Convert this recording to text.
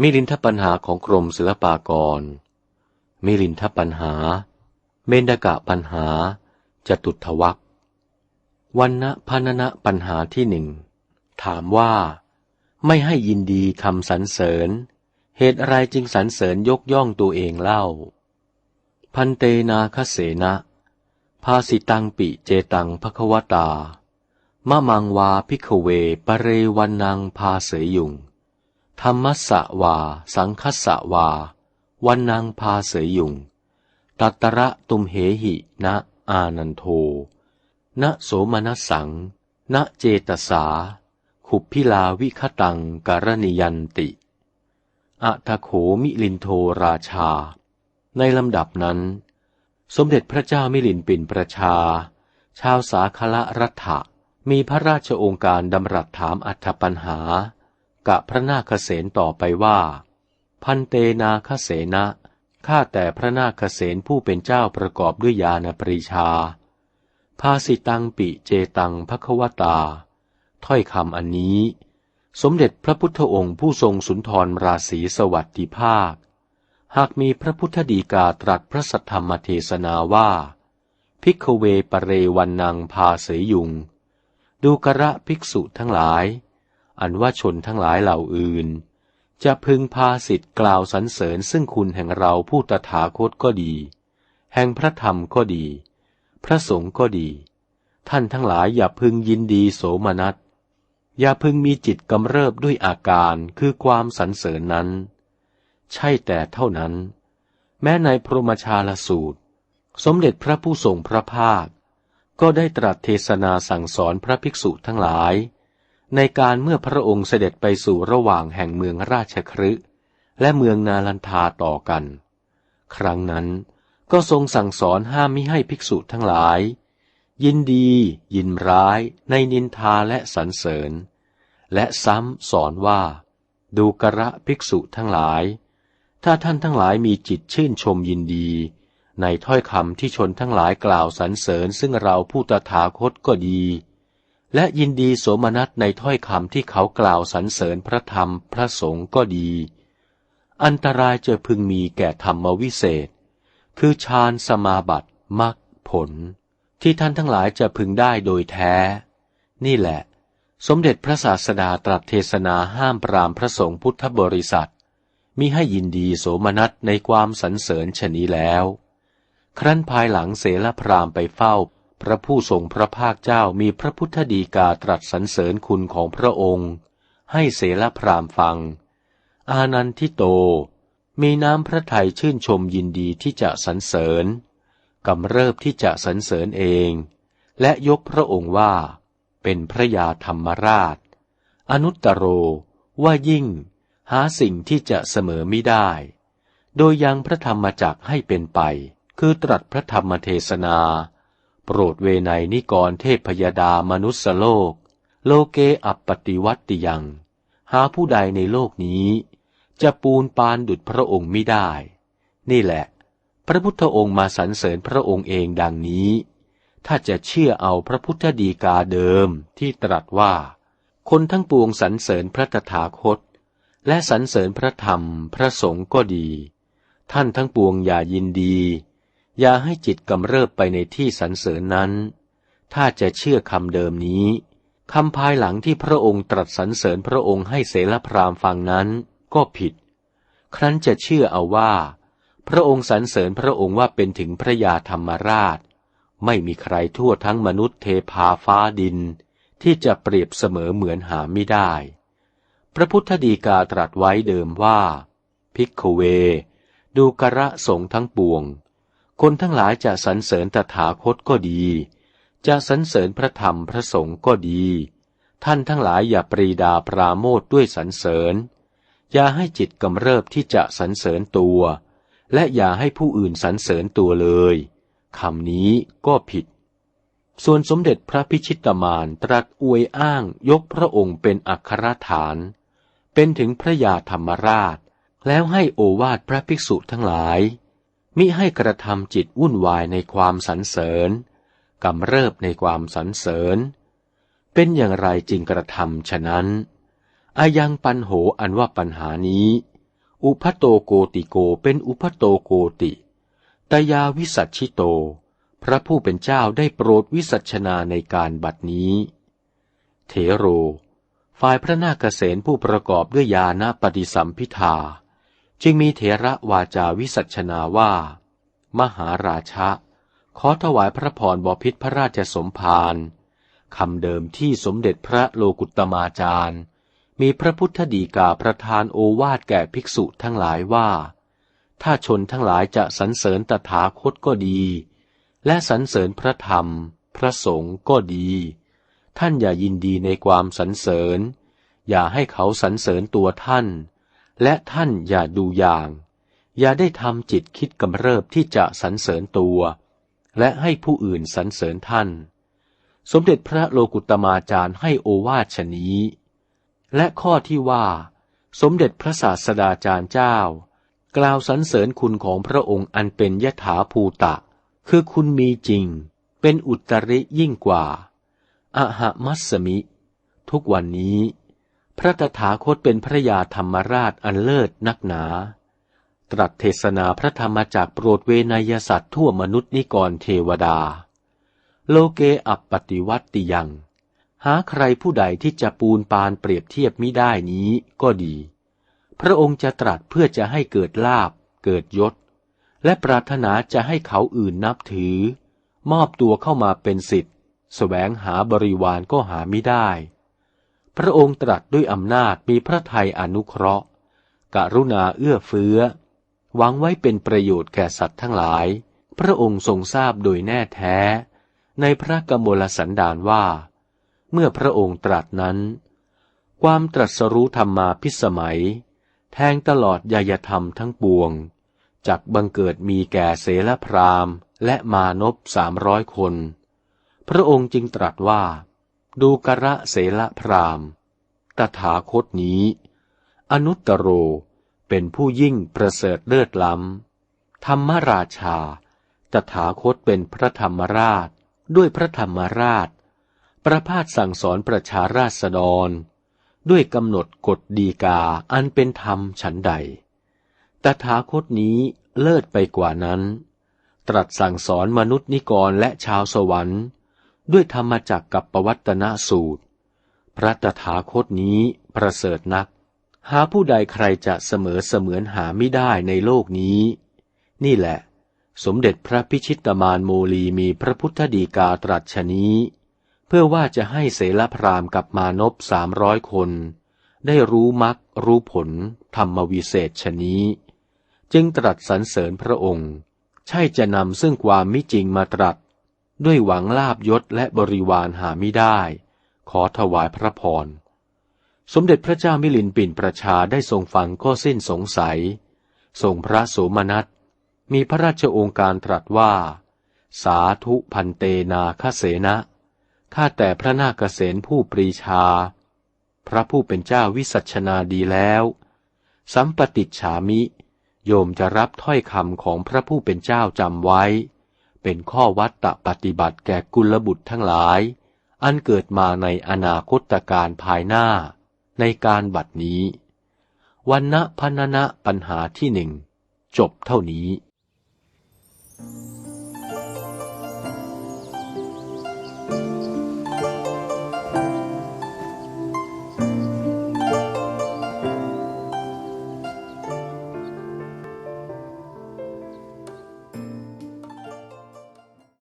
มิลินทปัญหาของกรมศิลปากร มิลินทปัญหา เมนดกะปัญหา จตุทวักวันณพันนะปัญหาที่หนึ่ง ถามว่า ไม่ให้ยินดีคำสรรเสริญ เหตุอะไรจึงสรรเสริญยกย่องตัวเองเล่า พันเตนาคเสนะภาสิตังปิเจตังภควตามะมังวาพิกเวปเรวันนางพาเสยยุง ธรรมสวา สังคสวาวันนางพาเสยยุง ตัตระตุมเหหินะอานันโทณโสมนัสสังณเจตสา ขุพิลาวิคตังกรณิยันติ อัทโขมิลินโทราชา ในลำดับนั้น สมเด็จพระเจ้ามิลินปินประชา ชาวสาคละรัฐะมีพระราชองค์การดำรัสถามอัธปัญหา กับพระนาคเษนต่อไปว่า พันเตนาคเสนะข้าแต่พระนาคเษนผู้เป็นเจ้าประกอบด้วยญาณปรีชา ภาสิตังปิเจตังภควตา ถ้อยคำอันนี้ สมเด็จพระพุทธองค์ผู้ทรงสุนทรราศีสวัสดิภาค หากมีพระพุทธดีกาตรัสพระสัทธรรมเทศนาว่า พิกเวปเรวันนางพาเสยยุง ดูกระภิกษุทั้งหลาย อันว่าชนทั้งหลายเหล่าอื่น จะพึงพาสิทธิ์กล่าวสรรเสริญซึ่งคุณแห่งเราผู้ตถาคตก็ดี แห่งพระธรรมก็ดี พระสงฆ์ก็ดี ท่านทั้งหลายอย่าพึงยินดีโสมนัส อย่าพึงมีจิตกำเริบด้วยอาการคือความสรรเสริญนั้น ใช่แต่เท่านั้น แม้ในพรหมชาลสูตร สมเด็จพระผู้ทรงพระภาค ก็ได้ตรัสเทศนาสั่งสอนพระภิกษุทั้งหลาย ในการเมื่อพระองค์เสด็จไปสู่ระหว่างแห่งเมืองราชครึและเมืองนาลันทาต่อกัน ครั้งนั้นก็ทรงสั่งสอนห้ามมิให้ภิกษุทั้งหลาย ยินดี ยินร้าย ในนินทาและสรรเสริญ และซ้ำสอนว่า ดูกระภิกษุทั้งหลาย ถ้าท่านทั้งหลายมีจิตชื่นชมยินดี ในถ้อยคำที่ชนทั้งหลายกล่าวสรรเสริญซึ่งเราผู้ตถาคตก็ดี และยินดีโสมนัสในถ้อยคำที่เขากล่าวสรรเสริญพระธรรมพระสงฆ์ก็ดี อันตรายจะพึงมีแก่ธรรมวิเศษ คือฌานสมาบัติมรรคผล ที่ท่านทั้งหลายจะพึงได้โดยแท้ นี่แหละ สมเด็จพระศาสดาตรัสเทศนาห้ามปรามพระสงฆ์พุทธบริษัทมิให้ยินดีโสมนัสในความสรรเสริญชนี้แล้ว ครั้นภายหลังเสลพรามไปเฝ้า พระผู้ทรงพระภาคเจ้ามีพระพุทธดีกาตรัสสรรเสริญคุณของพระองค์ ให้เสลพรามฟัง อานันทิโต มีน้ำพระทัยชื่นชมยินดีที่จะสรรเสริญกำเริบที่จะสรรเสริญเอง และยกพระองค์ว่า เป็นพระยาธรรมราช อนุตตโรว่ายิ่ง หาสิ่งที่จะเสมอไม่ได้ โดยยังพระธรรมจักให้เป็นไป คือตรัสพระธรรมเทศนา โปรดเวไนนิกรเทพยดามนุสโลก โลเกอัปปติวัตติยัง หาผู้ใดในโลกนี้ จะปูนปานดุจพระองค์ไม่ได้ นี่แหละ พระพุทธองค์มาสรรเสริญพระองค์เองดังนี้ ถ้าจะเชื่อเอาพระพุทธดีกาเดิมที่ตรัสว่า คนทั้งปวงสรรเสริญพระตถาคต และสรรเสริญพระธรรมพระสงฆ์ก็ดี ท่านทั้งปวงอย่ายินดี อย่าให้จิตกำเริบไปในที่สรรเสริญนั้น ถ้าจะเชื่อคำเดิมนี้คำภายหลังที่พระองค์ตรัสสรรเสริญพระองค์ให้เสลพรามฟังนั้นก็ผิด ครั้นจะเชื่อเอาว่า พระองค์สรรเสริญพระองค์ว่าเป็นถึงพระยาธรรมราช ไม่มีใครทั่วทั้งมนุษย์เทพาฟ้าดิน ที่จะเปรียบเสมอเหมือนหาไม่ได้ พระพุทธดีกาตรัสไว้เดิมว่า พิกเว ดูกระสงทั้งปวง คนทั้งหลายจะสรรเสริญตถาคตก็ดี จะสรรเสริญพระธรรมพระสงฆ์ก็ดี ท่านทั้งหลายอย่าปรีดาปราโมทด้วยสรรเสริญ อย่าให้จิตกำเริบที่จะสรรเสริญตัว และอย่าให้ผู้อื่นสรรเสริญตัวเลยคำนี้ก็ผิด ส่วนสมเด็จพระพิชิตมารตรัสอวยอ้างยกพระองค์เป็นอัครฐาน เป็นถึงพระยาธรรมราช แล้วให้โอวาทพระภิกษุทั้งหลาย มิให้กระทำจิตวุ่นวายในความสรรเสริญกำเริบในความสรรเสริญ เป็นอย่างไรจึงกระทำฉะนั้นอายังปัญโหอันว่าปัญหานี้ อุพโตโกติโกเป็นอุพโตโกติตยาวิสัชชิโต พระผู้เป็นเจ้าได้โปรดวิสัชนาในการบัดนี้เถโร ฝ่ายพระนาคเษนผู้ประกอบด้วยญาณปฏิสัมพิทา จึงมีเถระวาจาวิสัชนาว่า มหาราชะ ขอถวายพระพรบพิษพระราชสมภารคำเดิมที่สมเด็จพระโลกุตมาจารย์ มีพระพุทธดีกาประทานโอวาทแก่ภิกษุทั้งหลายว่า ถ้าชนทั้งหลายจะสรรเสริญตถาคตก็ดี และสรรเสริญพระธรรม พระสงฆ์ก็ดี ท่านอย่ายินดีในความสรรเสริญ อย่าให้เขาสรรเสริญตัวท่าน และท่านอย่าดูอย่าง อย่าได้ทำจิตคิดกำเริบที่จะสรรเสริญตัว และให้ผู้อื่นสรรเสริญท่าน สมเด็จพระโลกุตมาจารย์ให้โอวาชนี้ และข้อที่ว่า สมเด็จพระศาสดาจารย์เจ้า กล่าวสรรเสริญคุณของพระองค์อันเป็นยถาภูตะ คือคุณมีจริง เป็นอุตริยิ่งกว่าอะหะมัสมิ ทุกวันนี้ พระตถาคตเป็นพระยาธรรมราชอันเลิศนักหนา ตรัสเทศนาพระธรรมจากโปรดเวนยสัตว์ทั่วมนุษย์นิกรเทวดา โลเกอัปปติวัติยัง หาใครผู้ใดที่จะปูนปานเปรียบเทียบมิได้นี้ก็ดี พระองค์จะตรัสเพื่อจะให้เกิดลาบ เกิดยศ และปรารถนาจะให้เขาอื่นนับถือ มอบตัวเข้ามาเป็นสิทธิ์สแสวงหาบริวารก็หาไม่ได้ พระองค์ตรัสด้วยอำนาจมีพระทัยอนุเคราะห์ กรุณาเอื้อเฟื้อ หวังไว้เป็นประโยชน์แก่สัตว์ทั้งหลาย พระองค์ทรงทราบโดยแน่แท้ ในพระกมลสันดานว่า เมื่อพระองค์ตรัสนั้น ความตรัสรู้ธรรมาพิสมัย แทงตลอดยยธรรมทั้งปวงจากบังเกิดมีแก่เสลพรามและมานพสามร้อยคน พระองค์จึงตรัสว่า ดูกระเสละพรามตถาคตนี้ อนุตตโรเป็นผู้ยิ่งประเสริฐเลิศล้ำ ธรรมราชา ตถาคตเป็นพระธรรมราช ด้วยพระธรรมราช ประพาสสั่งสอนประชาราษฎร ด้วยกำหนดกฎดีกาอันเป็นธรรมฉันใด ตถาคตนี้เลิศไปกว่านั้น ตรัสสั่งสอนมนุษย์นิกรและชาวสวรรค์ ด้วยธรรมจักกับปวัตนสูตร พระตถาคตนี้ประเสริฐนัก หาผู้ใดใครจะเสมอเสมือนหาไม่ได้ในโลกนี้ นี่แหละ สมเด็จพระพิชิตมานโมลีมีพระพุทธดีกาตรัสชนี้ เพื่อว่าจะให้เสลพรามกับมานพสามร้อยคน ได้รู้มรรครู้ผล ธรรมวิเศษชนี้ จึงตรัสสรรเสริญพระองค์ ใช่จะนำซึ่งความมิจริงมาตรัส ด้วยหวังลาบยศและบริวารหาไม่ได้ ขอถวายพระพร สมเด็จพระเจ้ามิลินปินประชาได้ทรงฟังก็สิ้นสงสัย ทรงพระโสมนัส มีพระราชองค์การตรัสว่า สาธุพันเตนาคเสนะข้าแต่พระนาคเษนผู้ปรีชา พระผู้เป็นเจ้าวิสัชนาดีแล้ว สัมปติฉามิ โยมจะรับถ้อยคำของพระผู้เป็นเจ้าจำไว้ เป็นข้อวัตตะปฏิบัติแก่กุลบุตรทั้งหลาย อันเกิดมาในอนาคตการภายหน้า ในการบัดนี้วันณพนนะปัญหาที่หนึ่งจบเท่านี้